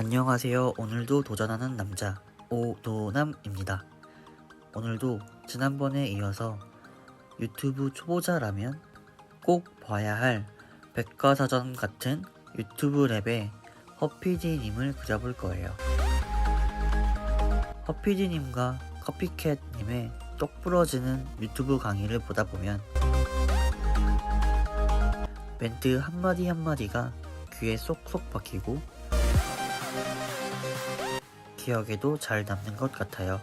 안녕하세요. 오늘도 도전하는 남자 오도남입니다. 오늘도 지난번에 이어서 유튜브 초보자라면 꼭 봐야 할 백과사전 같은 유튜브 랩의 허피디님을 그려볼 거예요. 허피디님과 커피캣님의 똑 부러지는 유튜브 강의를 보다 보면 멘트 한마디 한마디가 귀에 쏙쏙 박히고 기억에도 잘 남는 것 같아요.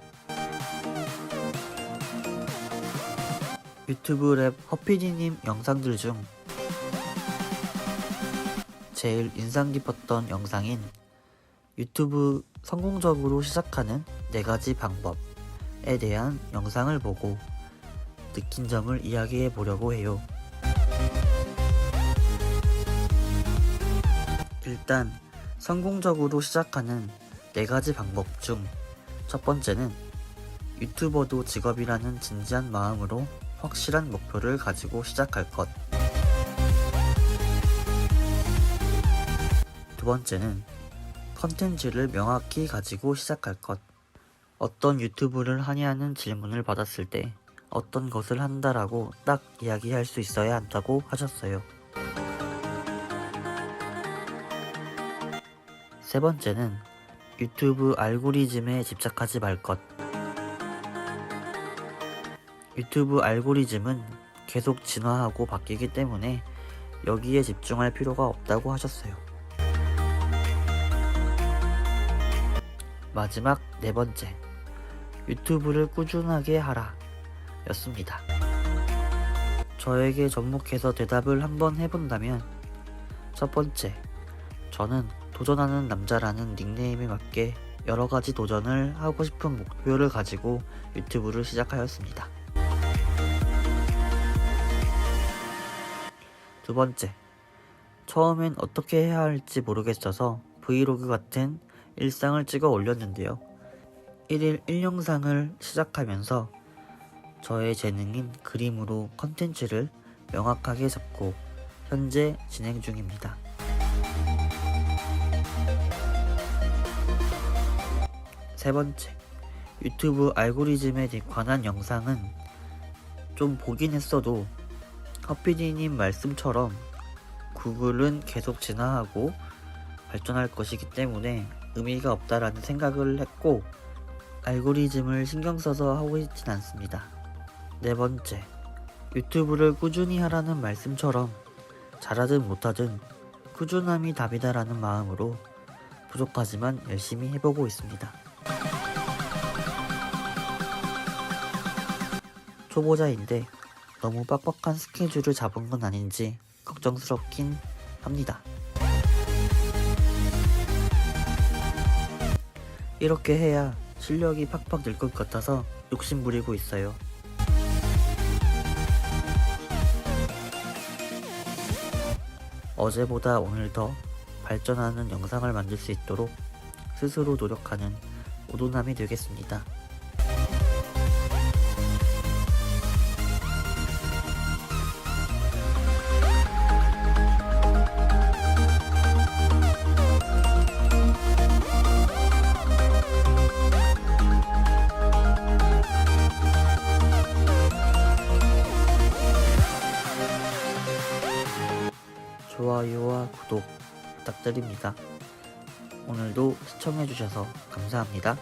유튜브 랩 허피디님 영상들 중 제일 인상 깊었던 영상인 유튜브 성공적으로 시작하는 4가지 방법에 대한 영상을 보고 느낀 점을 이야기해 보려고 해요. 일단 성공적으로 시작하는 네 가지 방법 중 첫 번째는 유튜버도 직업이라는 진지한 마음으로 확실한 목표를 가지고 시작할 것. 두 번째는 컨텐츠를 명확히 가지고 시작할 것. 어떤 유튜브를 하냐는 질문을 받았을 때 어떤 것을 한다라고 딱 이야기할 수 있어야 한다고 하셨어요. 세 번째는 유튜브 알고리즘에 집착하지 말 것. 유튜브 알고리즘은 계속 진화하고 바뀌기 때문에 여기에 집중할 필요가 없다고 하셨어요. 마지막 네 번째. 유튜브를 꾸준하게 하라. 였습니다. 저에게 접목해서 대답을 한번 해본다면 첫 번째. 저는 도전하는 남자라는 닉네임에 맞게 여러 가지 도전을 하고 싶은 목표를 가지고 유튜브를 시작하였습니다. 두 번째. 처음엔 어떻게 해야 할지 모르겠어서 브이로그 같은 일상을 찍어 올렸는데요. 1일 1영상을 시작하면서 저의 재능인 그림으로 컨텐츠를 명확하게 잡고 현재 진행 중입니다. 세 번째, 유튜브 알고리즘에 관한 영상은 좀 보긴 했어도 커피디님 말씀처럼 구글은 계속 진화하고 발전할 것이기 때문에 의미가 없다라는 생각을 했고 알고리즘을 신경 써서 하고 있진 않습니다. 네 번째, 유튜브를 꾸준히 하라는 말씀처럼 잘하든 못하든 꾸준함이 답이다라는 마음으로 부족하지만 열심히 해보고 있습니다. 초보자인데 너무 빡빡한 스케줄을 잡은 건 아닌지 걱정스럽긴 합니다. 이렇게 해야 실력이 팍팍 늘 것 같아서 욕심 부리고 있어요. 어제보다 오늘 더 발전하는 영상을 만들 수 있도록 스스로 노력하는 오도남이 되겠습니다. 좋아요와 구독 부탁드립니다. 오늘도 시청해주셔서 감사합니다.